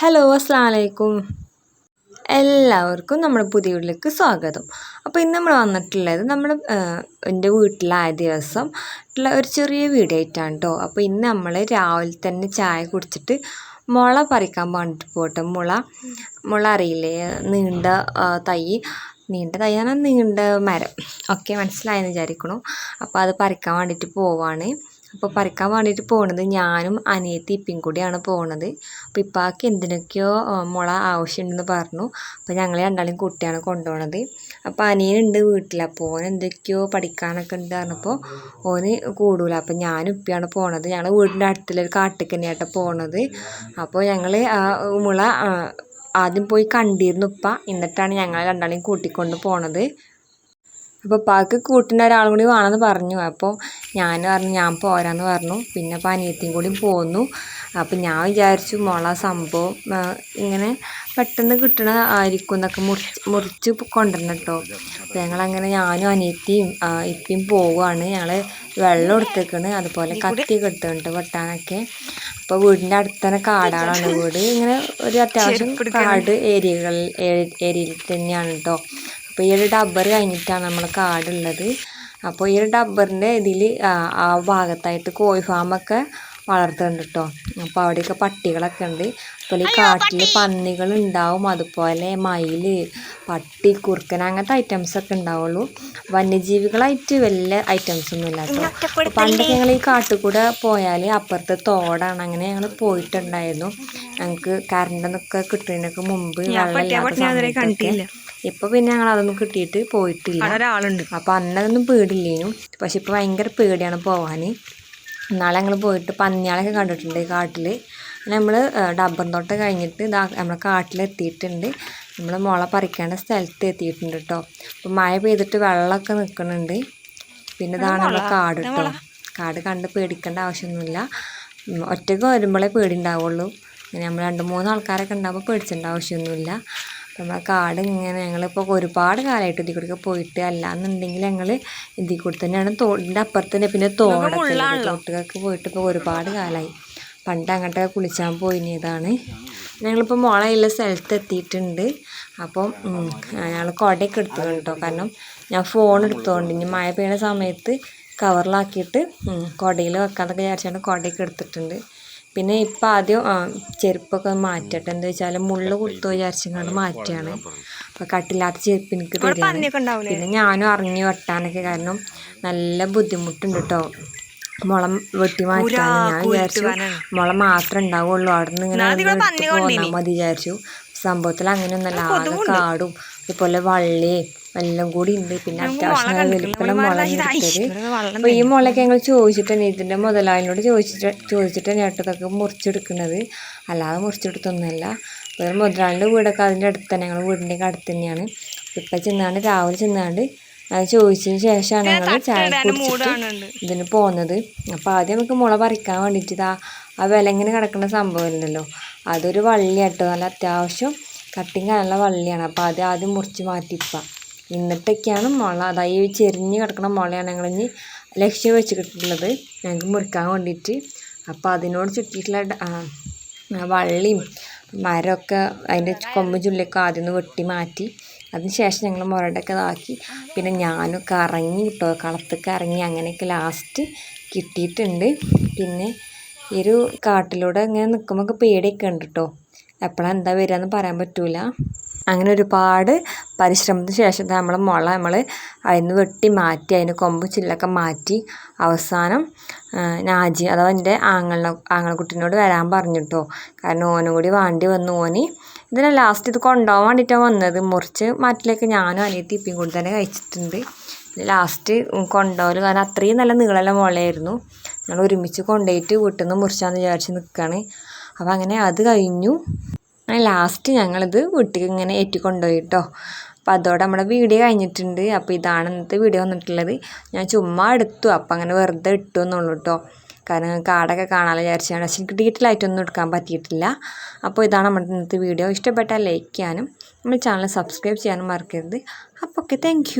Hello അസ്സാം വലൈക്കും എല്ലാവർക്കും നമ്മുടെ പുതിയ വീട്ടിലേക്ക് സ്വാഗതം. അപ്പോൾ ഇന്ന് നമ്മൾ വന്നിട്ടുള്ളത് നമ്മൾ എന്റെ വീട്ടിലായ ദിവസം ഉള്ള ഒരു ചെറിയ വീഡിയോ ആയിട്ടാണ് കേട്ടോ. അപ്പോൾ ഇന്ന് നമ്മൾ രാവിലെ തന്നെ ചായ കുടിച്ചിട്ട് മുള പറിക്കാൻ വേണ്ടിട്ട് പോട്ടെ മുള മുള അറിയില്ലേ? നീണ്ട തൈ. നീണ്ട തൈയാണ് നീണ്ട മരം. ഒക്കെ മനസ്സിലായെന്ന് വിചാരിക്കണു. അപ്പോൾ അത് പറിക്കാൻ വേണ്ടിയിട്ട് പോവാണ്. അപ്പോൾ പറിക്കാൻ വേണ്ടിയിട്ട് പോണത് ഞാനും അനിയത്തി ഇപ്പിയും കൂടിയാണ് പോണത്. അപ്പോൾ ഇപ്പാക്ക് എന്തിനൊക്കെയോ മുള ആവശ്യമുണ്ടെന്ന് പറഞ്ഞു. അപ്പോൾ ഞങ്ങൾ രണ്ടാളും കുട്ടിയാണ് കൊണ്ടുപോണത് അപ്പോൾ അനിയനുണ്ട് വീട്ടിൽ അപ്പോൾ ഓൻ എന്തൊക്കെയോ പഠിക്കാനൊക്കെ ഉണ്ട് പറഞ്ഞപ്പോൾ ഓന് കൂടൂല. അപ്പോൾ ഞാനും ഇപ്പിയാണ് പോണത്. ഞങ്ങൾ വീടിന്റെ അടുത്തുള്ളൊരു കാട്ടിൽ പോണത്. അപ്പോൾ ഞങ്ങൾ മുള ആദ്യം പോയി കണ്ടിരുന്നു ഉപ്പ എന്നിട്ടാണ് ഞങ്ങൾ രണ്ടാളെയും കൂട്ടിക്കൊണ്ട് പോണത്. അപ്പോൾ പാക്ക് കൂട്ടിന് ഒരാളും കൂടി വേണമെന്ന് പറഞ്ഞു. അപ്പോൾ ഞാൻ പറഞ്ഞു ഞാൻ പോരാന്ന് പറഞ്ഞു. പിന്നെ അപ്പോൾ അനിയത്തിയും കൂടി പോന്നു. അപ്പോൾ ഞാൻ വിചാരിച്ചു മോളെ സംഭവം ഇങ്ങനെ പെട്ടെന്ന് കിട്ടണ ആയിരിക്കും എന്നൊക്കെ മുറിച്ച് മുറിച്ച് കൊണ്ടുവരണം കേട്ടോ അപ്പോൾ ഞങ്ങളങ്ങനെ ഞാനും അനിയത്തിയും ഇപ്പം ഇപ്പിയും പോവുകയാണ്. ഞങ്ങൾ വെള്ളം എടുത്തേക്കണ്. അതുപോലെ കത്തിയൊക്കെ കെട്ടുന്നുണ്ട് വെട്ടാനൊക്കെ. അപ്പോൾ വീടിന്റെ അടുത്ത് തന്നെ കാടാണ് വീട്. ഇങ്ങനെ ഒരു അത്യാവശ്യം കാട് ഏരിയകളിൽ ഏരിയയിൽ തന്നെയാണ് കേട്ടോ അപ്പോൾ ഈ ഒരു ഡബ്ബർ കഴിഞ്ഞിട്ടാണ് നമ്മൾ കാടുള്ളത്. അപ്പോൾ ഈ ഒരു ഡബ്ബറിന്റെ ഇതിൽ ആ ഭാഗത്തായിട്ട് കോഴി ഫാമൊക്കെ വളർത്തുന്നുണ്ട് കേട്ടോ അപ്പോൾ അവിടെയൊക്കെ പട്ടികളൊക്കെ ഉണ്ട്. അപ്പോൾ ഈ കാട്ടിൽ പന്നികൾ ഉണ്ടാവും. അതുപോലെ മയിൽ പട്ടി കുറുക്കൻ അങ്ങനത്തെ ഐറ്റംസ് ഒക്കെ ഉണ്ടാവുള്ളൂ. വന്യജീവികളായിട്ട് വലിയ ഐറ്റംസ് ഒന്നും ഇല്ല കേട്ടോ പണ്ടൊക്കെ ഞങ്ങൾ ഈ കാട്ടിൽ കൂടെ പോയാൽ അപ്പുറത്ത് തോടാണ്. അങ്ങനെ ഞങ്ങൾ പോയിട്ടുണ്ടായിരുന്നു. ഞങ്ങൾക്ക് കറണ്ടെന്നൊക്കെ കിട്ടുന്നതിനൊക്കെ മുമ്പ് വെള്ളമില്ലാത്ത സമയത്തൊക്കെ ഇപ്പൊ പിന്നെ ഞങ്ങൾ അതൊന്നും കിട്ടിയിട്ട് പോയിട്ടില്ല. ഒരാളുണ്ട്. അപ്പൊ അന്നതൊന്നും പേടില്ലേനു പക്ഷെ ഇപ്പൊ ഭയങ്കര പേടിയാണ് പോവാന്. നാളെ ഞങ്ങൾ പോയിട്ട് പന്നിയാളൊക്കെ കണ്ടിട്ടുണ്ട് കാട്ടിൽ നമ്മൾ ഡബ്ബർ തോട്ടം കഴിഞ്ഞിട്ട് ഇതാ നമ്മളെ കാട്ടിലെത്തിയിട്ടുണ്ട്. നമ്മൾ മുള പറിക്കേണ്ട സ്ഥലത്ത് എത്തിയിട്ടുണ്ട് കേട്ടോ അപ്പോൾ മഴ പെയ്തിട്ട് വെള്ളമൊക്കെ നിൽക്കുന്നുണ്ട് പിന്നെ ഇതാണ് നമ്മളെ കാട് കേട്ടോ കാട് കണ്ട് പേടിക്കേണ്ട ആവശ്യമൊന്നുമില്ല. ഒറ്റയ്ക്ക് വരുമ്പോഴേ പേടി ഉണ്ടാവുള്ളൂ നമ്മൾ രണ്ട് മൂന്ന് ആൾക്കാരൊക്കെ ഉണ്ടാകുമ്പോൾ പേടിച്ചേണ്ട ആവശ്യമൊന്നുമില്ല. നമ്മളെ കാട് ഇങ്ങനെ ഞങ്ങളിപ്പോൾ ഒരുപാട് കാലമായിട്ട് ഇതിൽ കൂടെ പോയിട്ട് അല്ലാന്നുണ്ടെങ്കിൽ ഞങ്ങൾ ഇതിൽ കൂടെ തന്നെയാണ് തോടിന്റെ അപ്പുറത്ത് തന്നെ പിന്നെ തോടൊക്കെ തോട്ടുകൾക്ക് പോയിട്ട് ഇപ്പോൾ ഒരുപാട് കാലമായി പണ്ട് അങ്ങോട്ടൊക്കെ കുളിച്ചാൻ പോയിനിയതാണ് ഞങ്ങളിപ്പോൾ മുളയുള്ള സ്ഥലത്ത് എത്തിയിട്ടുണ്ട്. അപ്പം ഞങ്ങൾ കുടയൊക്കെ എടുത്തു കേട്ടോ കാരണം ഞാൻ ഫോൺ എടുത്തുകൊണ്ട് ഇനി മഴ പെയ്യുന്ന സമയത്ത് കവറിലാക്കിയിട്ട് കുടയിൽ വെക്കാന്നൊക്കെ വിചാരിച്ചാണ് കുടയൊക്കെ എടുത്തിട്ടുണ്ട്. പിന്നെ ഇപ്പം ആദ്യം ആ, ചെരുപ്പൊക്കെ മാറ്റട്ടെ. എന്താ വെച്ചാൽ മുള്ള കുത്തു വിചാരിച്ചങ്ങാണ്ട് മാറ്റുകയാണ്. അപ്പോൾ കട്ടില്ലാത്ത ചെരുപ്പ് എനിക്ക് തരികയാണ്. പിന്നെ ഞാനും അറിഞ്ഞു വെട്ടാനൊക്കെ കാരണം നല്ല ബുദ്ധിമുട്ടുണ്ട് കേട്ടോ മുളം വെട്ടി മാറ്റാൻ ഞാൻ വിചാരിച്ചു മുള മാത്രമേ ഉണ്ടാവുള്ളൂ. അവിടെ നിന്ന് ഇങ്ങനെ പോന്നാൽ മതി വിചാരിച്ചു. സംഭവത്തിൽ അങ്ങനെയൊന്നല്ല ആകെ കാടും അതുപോലെ വള്ളിയും എല്ലാം കൂടി ഉണ്ട് പിന്നെ അത്യാവശ്യം നല്ല വലിപ്പമുള്ള മുള എടുത്തത് അപ്പോൾ ഈ മുളയൊക്കെ ഞങ്ങൾ ചോദിച്ചിട്ടാണ് ഇതിന്റെ ഇതിന്റെ മുതലാളിനോട് ചോദിച്ചിട്ട് ചോദിച്ചിട്ട് നേട്ടത്തൊക്കെ മുറിച്ചെടുക്കുന്നത്. അല്ലാതെ മുറിച്ചെടുത്തൊന്നുമല്ല. അപ്പൊ മുതലാളിന്റെ വീടൊക്കെ അതിന്റെ അടുത്ത് തന്നെ. ഞങ്ങൾ വീടിന്റെ അടുത്ത് തന്നെയാണ്. ഇപ്പം ചെന്നാണ്ട് രാവിലെ ചെന്നാണ്ട് അത് ചോദിച്ചതിന് ശേഷമാണ് ഞങ്ങൾ ചായ കുടിച്ചിട്ട് ഇതിന് പോകുന്നത് അപ്പോൾ ആദ്യം നമുക്ക് മുള പറിക്കാൻ വേണ്ടിയിട്ട് ഇതാ ആ വില ഇങ്ങനെ കിടക്കുന്ന സംഭവമില്ലല്ലോ അതൊരു വള്ളിയാട്ടോ നല്ല അത്യാവശ്യം കട്ടിങ് നല്ല വള്ളിയാണ്. അപ്പോൾ അത് ആദ്യം മുറിച്ച് മാറ്റിയിപ്പം എന്നിട്ടൊക്കെയാണ് മുള. അതായത് ഈ ചെരിഞ്ഞ് കിടക്കുന്ന മുളയാണ് ഞങ്ങളിനി ലക്ഷ്യം വെച്ചിട്ടുള്ളത്. ഞങ്ങൾക്ക് മുറിക്കാൻ വേണ്ടിയിട്ട് അപ്പോൾ അതിനോട് ചുറ്റിയിട്ടുള്ള വള്ളിയും മരമൊക്കെ അതിന്റെ കൊമ്പ് ചുള്ളിയൊക്കെ ആദ്യം ഒന്ന് വെട്ടി മാറ്റി. അതിന് ശേഷം ഞങ്ങൾ മുരടൊക്കെ ഇതാക്കി. പിന്നെ ഞാനൊക്കെ ഇറങ്ങി കിട്ടോ കളത്തൊക്കെ ഇറങ്ങി അങ്ങനെയൊക്കെ ലാസ്റ്റ് കിട്ടിയിട്ടുണ്ട്. പിന്നെ ഈ ഒരു കാട്ടിലൂടെ ഇങ്ങനെ നിൽക്കുമ്പോൾ പേടിയൊക്കെ ഉണ്ട് കേട്ടോ എപ്പോഴാണ് എന്താ വരിക എന്ന് പറയാൻ പറ്റൂല. അങ്ങനെ ഒരുപാട് പരിശ്രമത്തിന് ശേഷം നമ്മൾ മുള നമ്മൾ അതിൽ നിന്ന് വെട്ടി മാറ്റി അതിന് കൊമ്പ് ചില്ലൊക്കെ മാറ്റി അവസാനം നാജി അഥവാ എന്റെ ആങ്ങളെ ആങ്ങളക്കുട്ടീനോട് വരാൻ പറഞ്ഞു പറഞ്ഞിട്ടോ കാരണം ഓനും കൂടി വാണ്ടി വന്നു. ഓന് ഇതിനെ ലാസ്റ്റ് ഇത് കൊണ്ടുപോകാൻ വേണ്ടിയിട്ടാണ് വന്നത്. മുറിച്ച് മാറ്റിലേക്ക് ഞാനും അനിയത്തി ഇപ്പിയും കൂടി തന്നെ കഴിച്ചിട്ടുണ്ട്. ലാസ്റ്റ് കൊണ്ടുപോകൽ കാരണം അത്രയും നല്ല നീളമുള്ള മുളയായിരുന്നു. ഞങ്ങൾ ഒരുമിച്ച് കൊണ്ടുപോയിട്ട് വീട്ടിൽ നിന്ന് മുറിച്ചാന്ന് വിചാരിച്ച് നിൽക്കുകയാണ് അപ്പോൾ അങ്ങനെ അത് കഴിഞ്ഞു. അങ്ങനെ ലാസ്റ്റ് ഞങ്ങളിത് വീട്ടിൽ ഇങ്ങനെ ഏറ്റിക്കൊണ്ടുപോയി കേട്ടോ അപ്പോൾ അതോടെ നമ്മുടെ വീഡിയോ കഴിഞ്ഞിട്ടുണ്ട്. അപ്പോൾ ഇതാണ് ഇന്നത്തെ വീഡിയോ വന്നിട്ടുള്ളത്. ഞാൻ ചുമ്മാ എടുത്തു. അപ്പോൾ അങ്ങനെ വെറുതെ ഇട്ടു എന്നുള്ളൂ കേട്ടോ കാരണം കാടൊക്കെ കാണാൻ വിചാരിച്ചാണ് പക്ഷെ എനിക്ക് ഡീറ്റെയിൽ എടുക്കാൻ പറ്റിയിട്ടില്ല. അപ്പോൾ ഇതാണ് നമ്മുടെ ഇന്നത്തെ വീഡിയോ ഇഷ്ടപ്പെട്ടാൽ ലൈക്ക് ചെയ്യാനും നമ്മുടെ ചാനൽ സബ്സ്ക്രൈബ് ചെയ്യാനും മറക്കരുത്. അപ്പോൾ ഓക്കെ താങ്ക്